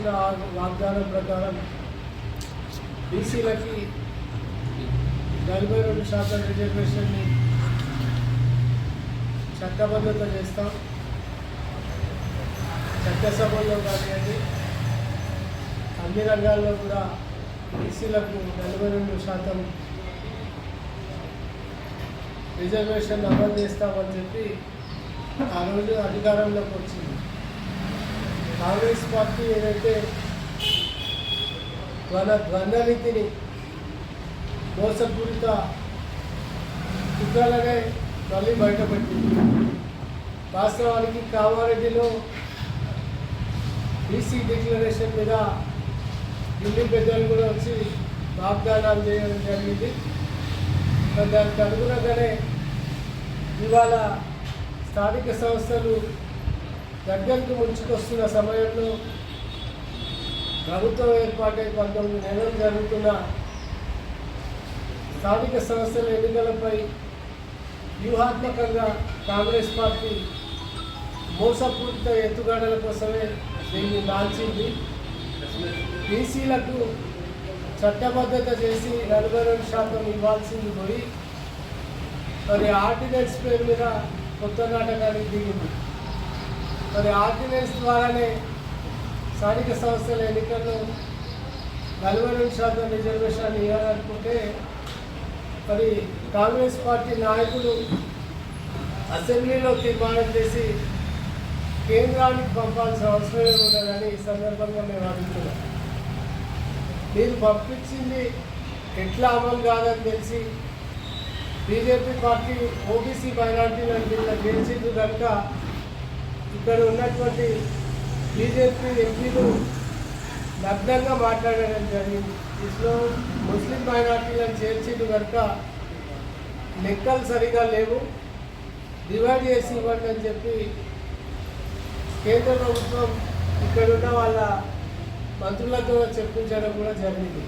ఇచ్చిన వాగ్దానం ప్రకారం బీసీలకి నలభై రెండు శాతం రిజర్వేషన్ని చట్టబద్ధత చేస్తాం. చట్టసభల్లో కానివ్వండి అన్ని రంగాల్లో కూడా బీసీలకు నలభై రెండు శాతం రిజర్వేషన్ అమలు చేస్తామని చెప్పి ఆ రోజు అధికారంలోకి వచ్చింది. కాంగ్రెస్ పార్టీ ఏదైతే మన ద్వంద్వనీతిని మోసపూరిత కుట్రలనే మళ్ళీ బయటపెట్టింది. వాస్తవానికి కామారెడ్డిలో బీసీ డిక్లరేషన్ మీద ఢిల్లీ పెద్దలు కూడా వచ్చి వాగ్దానాలు చేయడం జరిగింది. దానికి అనుగుణంగానే ఇవాళ స్థానిక సంస్థలు దగ్గరికి ముంచుకొస్తున్న సమయంలో ప్రభుత్వం ఏర్పాటై పంతొమ్మిది నెలలు జరుగుతున్న స్థానిక సంస్థల ఎన్నికలపై వ్యూహాత్మకంగా కాంగ్రెస్ పార్టీ మోసపూరిత ఎత్తుగడల కోసమే దీన్ని లాల్చింది బీసీలకు చట్టబద్ధత చేసి నలభై రెండు శాతం ఇవ్వాల్సింది పోయి మరి ఆర్డినెన్స్ పేరు మీద కొత్త నాటకానికి దిగింది. మరి ఆర్డినెన్స్ ద్వారానే స్థానిక సంస్థల ఎన్నికల్లో నలభై రెండు శాతం రిజర్వేషన్ ఇవ్వాలనుకుంటే మరి కాంగ్రెస్ పార్టీ నాయకులు అసెంబ్లీలో తీర్మానం చేసి కేంద్రానికి పంపాల్సిన అవసరమే ఉండదని ఈ సందర్భంగా మేము అడుగుతున్నాం. మీరు పంపించింది ఎట్లా అమలు కాదని తెలిసి బీజేపీ పార్టీ ఓబీసీ మైనార్టీలను కింద గెలిచింది కనుక ఇక్కడ ఉన్నటువంటి బీజేపీ ఎంపీలు నగ్నంగా మాట్లాడడం జరిగింది. ఇస్లో ముస్లిం మైనార్టీలను చేర్చిన కనుక లెక్కలు సరిగా లేవు. డివైడ్ చేసి ఇవ్వండి అని చెప్పి కేంద్ర ప్రభుత్వం ఇక్కడున్న వాళ్ళ మంత్రులతో చెప్పించడం కూడా జరిగింది.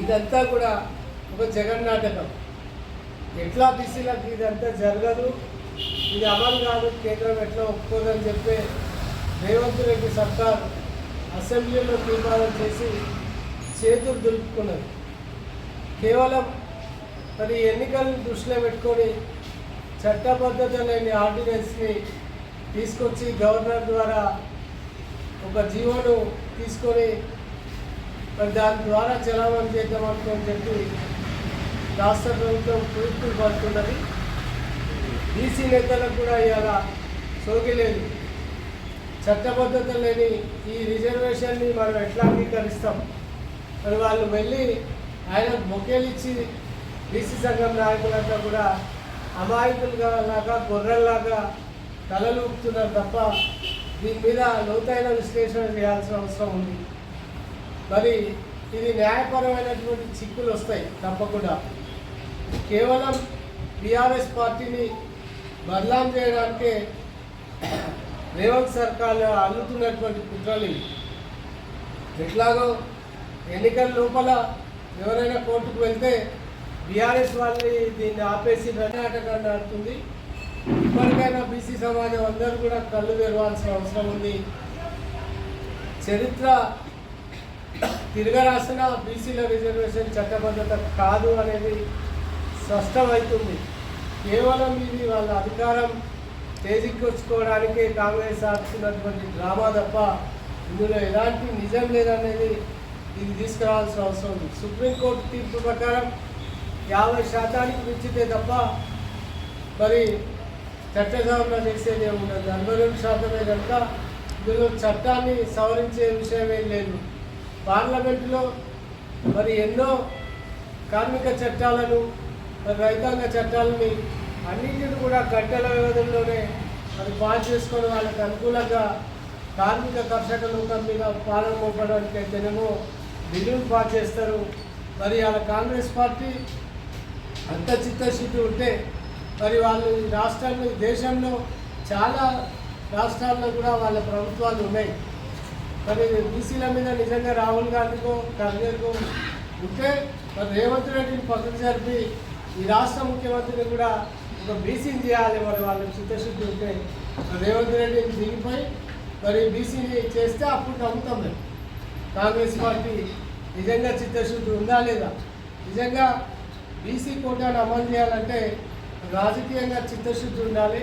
ఇదంతా కూడా ఒక జగన్నాటకం. ఎట్లా బీసీలకు ఇదంతా జరగదు? ఇది అమలు కాదు కేంద్రం ఎట్లా ఒప్పుకోదని చెప్పి రేవంత్ రెడ్డి సర్కార్ అసెంబ్లీలో తీర్మానం చేసి చేతులు దులుపుకున్నది. కేవలం మరి ఎన్నికలను దృష్టిలో పెట్టుకొని చట్టబద్ధత లేని ఆర్డినెన్స్ని తీసుకొచ్చి గవర్నర్ ద్వారా ఒక జీవోను తీసుకొని మరి దాని ద్వారా చలామణి చేద్దాం అనుకోని చెప్పి రాష్ట్ర ప్రభుత్వం పూర్తులు పడుతున్నది. బీసీ నేతలకు కూడా ఇవాళ సోకిలేదు చట్టబద్ధత లేని ఈ రిజర్వేషన్ని మనం ఎట్లా అంగీకరిస్తాం? మరి వాళ్ళు వెళ్ళి ఆయన మొకేలిచ్చి బీసీ సంఘం నాయకులంతా కూడా అమాయకులుగా లాగా గొర్రెల్లాగా తలలు ఊపుతున్నారు తప్ప దీని మీద లోతైన విశ్లేషణ చేయాల్సిన అవసరం ఉంది. మరి ఇది న్యాయపరమైనటువంటి చిక్కులు వస్తాయి తప్పకుండా. కేవలం బీఆర్ఎస్ పార్టీని బదలాం చేయడానికి రేవంత్ సర్కార్ అల్లుతున్నటువంటి కుట్రలు ఇవి. ఎట్లాగో ఎన్నికల లోపల ఎవరైనా కోర్టుకు వెళ్తే బీఆర్ఎస్ వాళ్ళని దీన్ని ఆపేసి నాటకాన్ని ఆడుతుంది ఇప్పటికైనా బీసీ సమాజం అందరూ కూడా కళ్ళు తెరవాల్సిన అవసరం ఉంది చరిత్ర తిరగరాసిన బీసీల రిజర్వేషన్ చట్టబద్ధత కాదు అనేది స్పష్టమవుతుంది కేవలం ఇది వాళ్ళ అధికారం తేజిక్కొచ్చుకోవడానికే కాంగ్రెస్ ఆడుతున్నటువంటి డ్రామా తప్ప ఇందులో ఎలాంటి నిజం లేదనేది ఇది తీసుకురావాల్సిన అవసరం ఉంది. సుప్రీంకోర్టు తీర్పు ప్రకారం యాభై శాతానికి మించితే తప్ప మరి చట్ట సవరణ చేసేది ఏముండదు. అరవై రెండు శాతమే కనుక ఇందులో చట్టాన్ని సవరించే విషయం ఏం లేదు. పార్లమెంటులో మరి ఎన్నో కార్మిక చట్టాలను మరి రైతాంగ చట్టాలని అన్నింటిని కూడా గంటల వ్యవధిలోనే మరి పాలు చేసుకొని వాళ్ళకి అనుకూలంగా కార్మిక కర్షక లోకం మీద పాలన మోపడానికి అయితేనేమో బిల్లులు పాస్ చేస్తారు. మరి వాళ్ళ కాంగ్రెస్ పార్టీ అంత చిత్తశుద్ధి ఉంటే మరి వాళ్ళు ఈ రాష్ట్రాల్లో ఈ దేశంలో చాలా రాష్ట్రాల్లో కూడా వాళ్ళ ప్రభుత్వాలు ఉన్నాయి. మరి బీసీల మీద నిజంగా రాహుల్ గాంధీకో ఖర్గేకో ఉంటే మరి రేవంత్ రెడ్డిని పక్కకు జరిపి ఈ రాష్ట్ర ముఖ్యమంత్రిని కూడా బీసీని చేయాలి మరి వాళ్ళకి చిత్తశుద్ధి ఉంటే. రేవంత్ రెడ్డి దిగిపోయి మరి బీసీని చేస్తే అప్పుడు నమ్ముతాం మేము. కాంగ్రెస్ పార్టీ నిజంగా చిత్తశుద్ధి ఉందా లేదా? నిజంగా బీసీ కోటాను అమలు చేయాలంటే రాజకీయంగా చిత్తశుద్ధి ఉండాలి.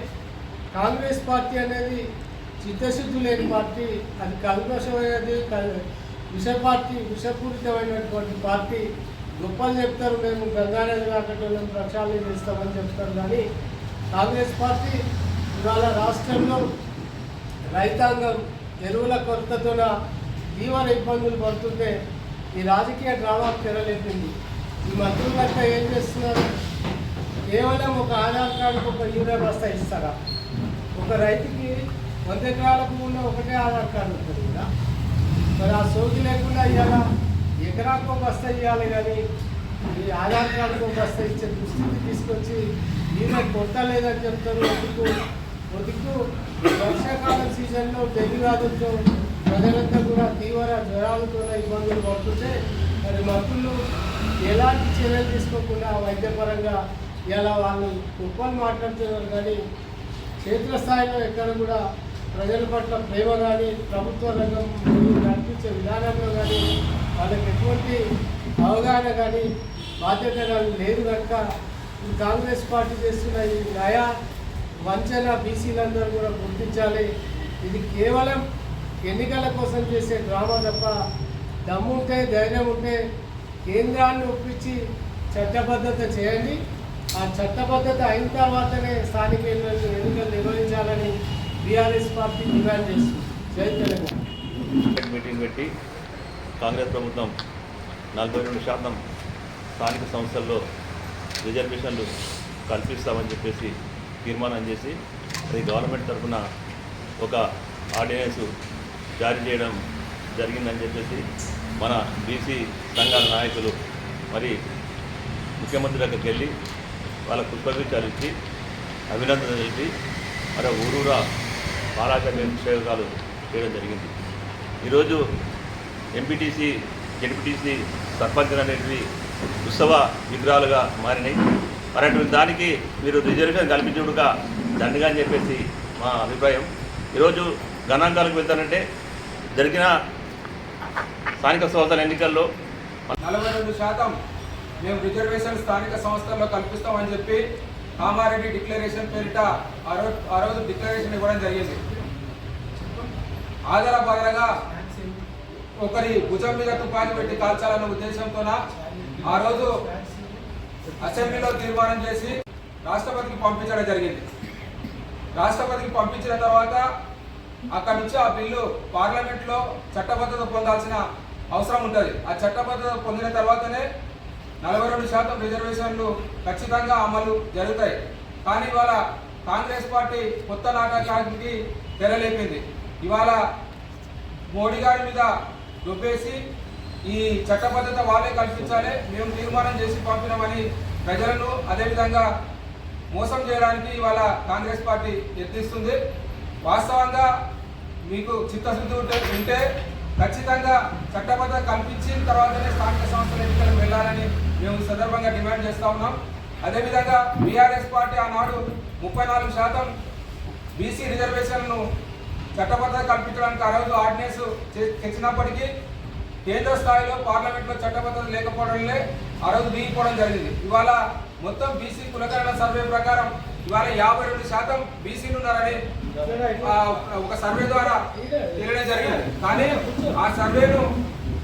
కాంగ్రెస్ పార్టీ అనేది చిత్తశుద్ధి లేని పార్టీ అది కల్మషమైనది విష పార్టీ విషపూరితమైనటువంటి పార్టీ. గొప్పలు చెప్తారు మేము గంగారెడ్డి కాకటోళ్ళం ప్రక్షాళన చేస్తామని చెప్తారు. కానీ కాంగ్రెస్ పార్టీ ఇవాళ రాష్ట్రంలో రైతాంగం ఎరువుల కొరతతోన తీవ్ర ఇబ్బందులు పడుతుంటే ఈ రాజకీయ డ్రామా తెరలేపింది. ఈ మంత్రులంతా ఏం చేస్తున్నారు? కేవలం ఒక ఆధార్ కార్డుకు ఒక యూరియా బస్తా ఇస్తారా? ఒక రైతుకి వంద ఎకరాలకు ఉన్న ఒకటే ఆధార్ కార్డు ఉంటుంది? కదా మరి ఆ సోకి లేకుండా ఇవాళ ఎకరాకు ఒక బస్తా ఇవ్వాలి కానీ ఈ ఆధార్ కార్డుకు ఒక బస్తా ఇచ్చే దుస్థితి తీసుకొచ్చి యూరియా కొట్టలేదని చెప్తారు. ఎందుకు ఒదికు వర్షాకాలం సీజన్లో డెంగ్యూ వ్యాధులతో ప్రజలంతా కూడా తీవ్ర జ్వరాలతో ఇబ్బందులు పడుతుంటే మరి మంత్రులు ఎలాంటి చర్యలు తీసుకోకుండా వైద్యపరంగా ఇలా వాళ్ళు గొప్పలు మాట్లాడుతున్నారు కానీ క్షేత్రస్థాయిలో ఎక్కడ కూడా ప్రజల పట్ల ప్రేమ కానీ ప్రభుత్వ రంగం నడిపించే విధానంలో కానీ వాళ్ళకి ఎటువంటి అవగాహన కానీ బాధ్యత కానీ లేదు కనుక కాంగ్రెస్ పార్టీ చేస్తున్న ఈ నయా వంచన బీసీలందరూ కూడా గుర్తించాలి. ఇది కేవలం ఎన్నికల కోసం చేసే డ్రామా తప్ప దమ్ముంటే ధైర్యం ఉంటే కేంద్రాన్ని ఒప్పించి చట్టబద్ధత చేయండి. ఆ చట్టబద్ధత అయిన తర్వాతనే స్థానిక ఎన్నికలు ఎన్నికలు నిర్వహించాలని బీఆర్ఎస్ పార్టీ డిమాండ్ చేస్తుంది. జై తెలంగాణ. మీటింగ్ పెట్టి కాంగ్రెస్ ప్రభుత్వం నలభై రెండు శాతం స్థానిక సంస్థల్లో రిజర్వేషన్లు కల్పిస్తామని చెప్పేసి తీర్మానం చేసి అది గవర్నమెంట్ తరఫున ఒక ఆర్డినెన్స్ జారీ చేయడం జరిగిందని చెప్పేసి మన బీసీ సంఘాల నాయకులు మరి ముఖ్యమంత్రి దగ్గరికి వెళ్ళి వాళ్ళ పుష్పగుచ్చాలు ఇచ్చి అభినందనలు తెలిపి మరి ఊరూరా బాలాభిషేకాలు చేయడం జరిగింది. ఈరోజు ఎంపీటీసీ జెడ్పీటీసీ సర్పంచులు అనేటివి ఉత్సవ విగ్రహాలుగా మారినాయి. మరి అటువంటి దానికి మీరు రిజర్వేషన్ కల్పించుడుగా దండగా అని చెప్పేసి మా అభిప్రాయం. ఈరోజు గణాంకాలకు వెళ్తానంటే జరిగిన స్థానిక సంస్థల ఎన్నికల్లో నలభై రెండు శాతం మేము రిజర్వేషన్ స్థానిక సంస్థల్లో కల్పిస్తామని చెప్పి కామారెడ్డి డిక్లరేషన్ పేరిట ఆ రోజు ఆ రోజు డిక్లరేషన్ ఇవ్వడం జరిగింది. ఆధార బదలగా ఒకరి భుజం మీద తుపాకి పెట్టి కాల్చాలన్న ఉద్దేశంతోన ఆ రోజు అసెంబ్లీలో తీర్మానం చేసి రాష్ట్రపతికి పంపించడం జరిగింది. రాష్ట్రపతికి పంపించిన తర్వాత అక్కడి నుంచి ఆ బిల్లు పార్లమెంట్లో చట్టబద్ధత పొందాల్సిన అవసరం ఉంటుంది. ఆ చట్టబద్ధత పొందిన తర్వాతనే నలభై రెండు శాతం రిజర్వేషన్లు ఖచ్చితంగా అమలు జరుగుతాయి. కానీ ఇవాళ కాంగ్రెస్ పార్టీ కొత్త నాటకానికి తెరలేపింది. ఇవాళ మోడీ గారి మీద రుబ్బేసి ఈ చట్టబద్ధత వాళ్ళే కల్పించాలి. మేము తీర్మానం చేసి పంపినామని ప్రజలను అదేవిధంగా మోసం చేయడానికి ఇవాళ కాంగ్రెస్ పార్టీ యత్నిస్తుంది. వాస్తవంగా మీకు చిత్తశుద్ధి ఉంటే ఉంటే ఖచ్చితంగా చట్టబద్ధత కల్పించిన తర్వాతనే స్థానిక సంస్థల ఎన్నికలకు వెళ్ళాలని మేము సందర్భంగా డిమాండ్ చేస్తూ ఉన్నాం. అదేవిధంగా బీఆర్ఎస్ పార్టీ ఆనాడు ముప్పై నాలుగు శాతం బీసీ రిజర్వేషన్ను చట్టబద్ధత కల్పించడానికి ఆ రోజు ఆర్డినెన్స్ తెచ్చినప్పటికీ కేంద్ర స్థాయిలో పార్లమెంట్లో చట్టబద్ధత లేకపోవడంలే ఆ రోజు దిగిపోవడం జరిగింది. ఇవాళ మొత్తం బీసీ కులకరణ సర్వే ప్రకారం ఇవాళ యాభై రెండు శాతం బీసీలు ఉన్నారని ఒక సర్వే ద్వారా తెలియడం జరిగింది. కానీ ఆ సర్వేను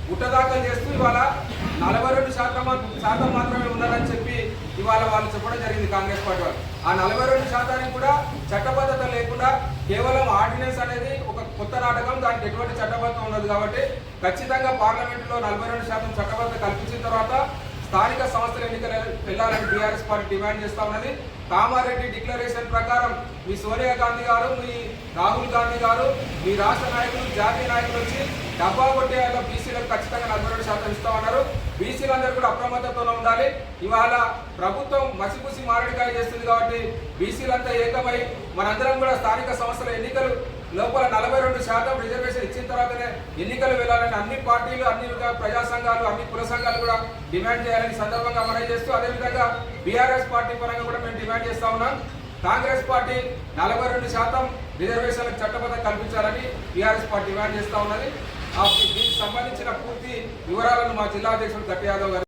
గుట్టదాఖలు చేస్తూ ఇవాళ నలభై రెండు శాతం శాతం మాత్రమే ఉన్నారని చెప్పి ఇవాళ వాళ్ళు చెప్పడం జరిగింది కాంగ్రెస్ పార్టీ వాళ్ళు. ఆ నలభై రెండు శాతానికి కూడా చట్టబద్ధత లేకుండా కేవలం ఆర్డినెన్స్ అనేది ఒక కొత్త నాటకం దానికి ఎటువంటి చట్టబద్ధత ఉండదు కాబట్టి ఖచ్చితంగా పార్లమెంటులో నలభై రెండు శాతం చట్టబద్ధత కల్పించిన తర్వాత స్థానిక సంస్థల ఎన్నికలు వెళ్ళాలని టీఆర్ఎస్ పార్టీ డిమాండ్ చేస్తా ఉన్నది. కామారెడ్డి డిక్లరేషన్ ప్రకారం మీ సోనియా గాంధీ గారు మీ రాహుల్ గాంధీ గారు మీ రాష్ట్ర నాయకులు జాతీయ నాయకులు వచ్చి డబ్బా కొట్టేయాలో బీసీలకు ఖచ్చితంగా నలభై రెండు శాతం ఇస్తామన్నారు బీసీలందరూ కూడా అప్రమత్తతోనే ఉండాలి. ఇవాళ ప్రభుత్వం మసిపూసి మారడికాయ చేస్తుంది కాబట్టి బీసీలంతా ఏకమై మనందరం కూడా స్థానిక సంస్థల ఎన్నికలు లోపల నలభై రెండు శాతం రిజర్వేషన్ ఇచ్చిన తర్వాతనే ఎన్నికలు వెళ్ళాలని అన్ని పార్టీలు అన్ని ప్రజా సంఘాలు అన్ని కుల సంఘాలు కూడా డిమాండ్ చేయాలని సందర్భంగా మనం చేస్తూ అదేవిధంగా బీఆర్ఎస్ పార్టీ పరంగా కూడా మేము డిమాండ్ చేస్తా ఉన్నాం. కాంగ్రెస్ పార్టీ నలభై రెండు శాతం రిజర్వేషన్లకు చట్టబద్ధం కల్పించాలని బీఆర్ఎస్ పార్టీ డిమాండ్ చేస్తూ ఉన్నది. దీనికి సంబంధించిన పూర్తి వివరాలను మా జిల్లా అధ్యక్షుడు గట్టి యాదవ్ గారు